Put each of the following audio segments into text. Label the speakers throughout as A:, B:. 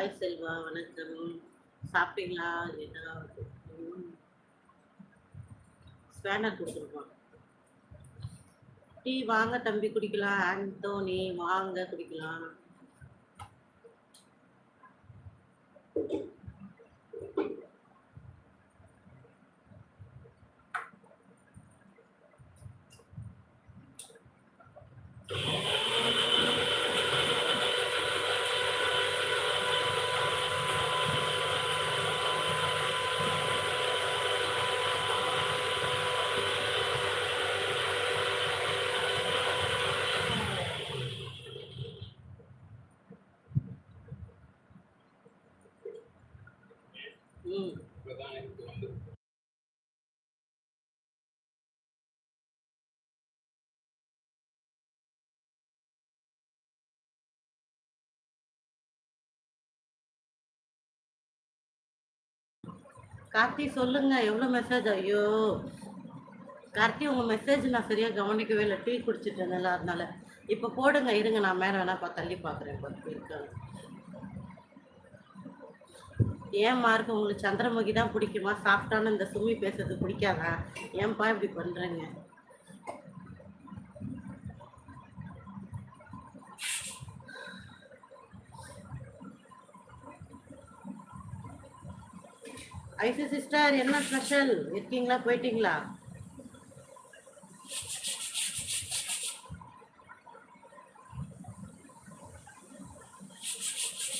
A: Hi Selva வணக்கம். சாப்பிட்டீங்களா? என்ன ஸ்பேனர் கொடுத்துருப்பான் டீ வாங்க தம்பி குடிக்கலாம். ஆண்டோனி வாங்க குடிக்கலாம். கார்த்தி சொல்லுங்க. எவ்வளோ மெசேஜ் ஐயோ. கார்த்தி உங்கள் மெசேஜ் நான் சரியாக கவனிக்கவே இல்லை. டீ குடிச்சிட்டேன் நல்லா அதனால இப்போ போடுங்க இருங்க. நான் மேலே வேணா பா தள்ளி பார்க்குறேன் பத்து இருக்காங்க. ஏன் மார்க் உங்களுக்கு சந்திரமுகி தான் பிடிக்குமா? சாப்பிட்டான்னு இந்த சுமி பேசுறது பிடிக்காதா? ஏன்பா இப்படி பண்ணுறேங்க ஐசி சிஸ்டர் என்ன ஸ்பெஷல்? இருக்கீங்களா? போயிட்டீங்களா?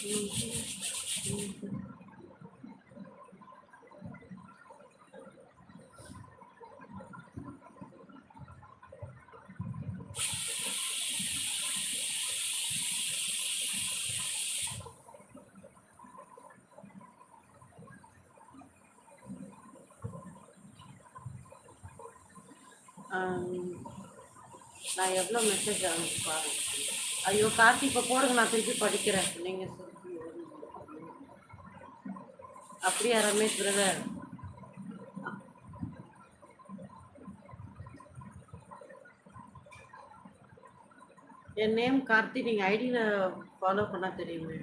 A: ஆம், நான் எவ்வளோ மெசேஜ் அனுப்பி பாருங்க. ஐயோ கார்த்தி இப்போ போடுங்க நான் திருப்பி படிக்கிறேன். நீங்கள் அப்படியா ரமேஷ் பிரதர் என் நேம் கார்த்தி நீங்கள் ஐடியில் ஃபாலோ பண்ணால் தெரியுமே.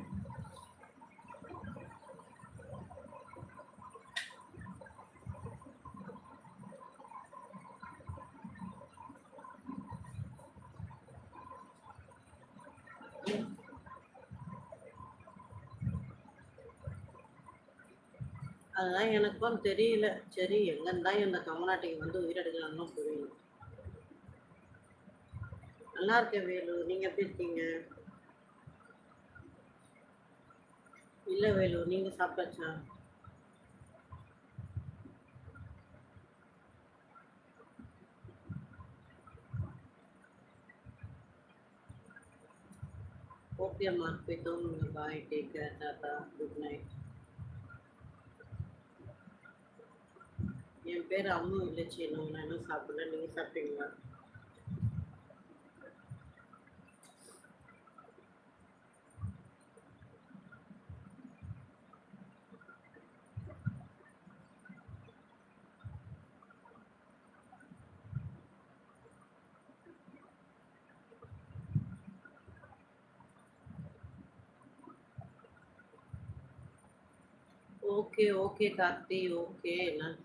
A: அதெல்லாம் எனக்கும் தெரியல. சரி எங்கன்னு தான் இந்த கமநாட்டிக்கு வந்து உயிரெடுக்கலாம்னு புரியல. நல்லா இருக்கேன் வேலு. நீங்க எப்படி இருக்கீங்க? இல்ல வேலு நீங்க சாப்பிட்டாச்சா? ஓகே அம்மா. போய் தோணுங்க bye. Take care. Tata good. பேர் என் பேர் அம்மு நான் இன்னும் சாப்பிடல. நீங்க சாப்பிட்டீங்களா? ஓகே ஓகே கார்த்தி ஓகே நான்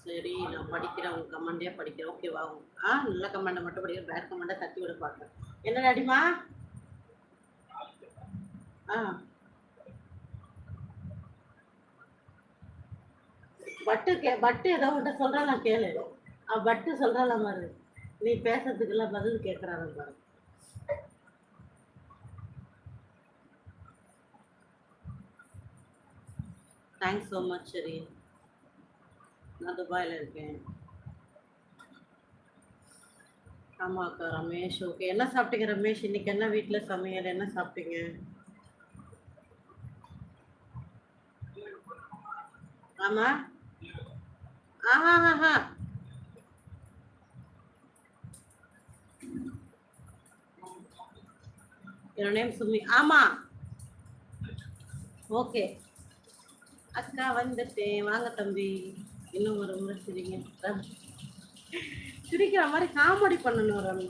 A: சரி நான் படிக்கிறேன் உங்க கமெண்டே படிக்கிறேன். ஓகேவா ஆ நல்ல கமெண்டை மட்டும் படிக்கிறேன் பேட் கமெண்டை தட்டி விட பார்க்குறேன் என்ன நடிமா ஆ. பட்டு கே பட்டு ஏதோ உன்ட்ட சொல்கிறா நான் கேளு. ஆ பட்டு சொல்கிறாள பாரு. நீ பேசுறதுக்கெல்லாம் பதில் கேட்குறாங்க பாரு. தேங்க்ஸ் ஸோ மச் சரி. நான் துபாயில் இருக்கேன். ஆமாக்கா ரமேஷ். ஓகே என்ன சாப்பிட்டீங்க ரமேஷ்? இன்னைக்கு என்ன வீட்டில் சமையல்? என்ன சாப்பிட்டீங்க? ஆமா. ஆஹா ஆஹா என்னோட நேம் சுமி. ஆமா. ஓகே. அக்கா வந்துட்டேன். வாங்க தம்பி. இன்னும் ஒரு முறை சிரிங்க. சிரிக்கிற மாதிரி காமெடி பண்ணணும் ரமி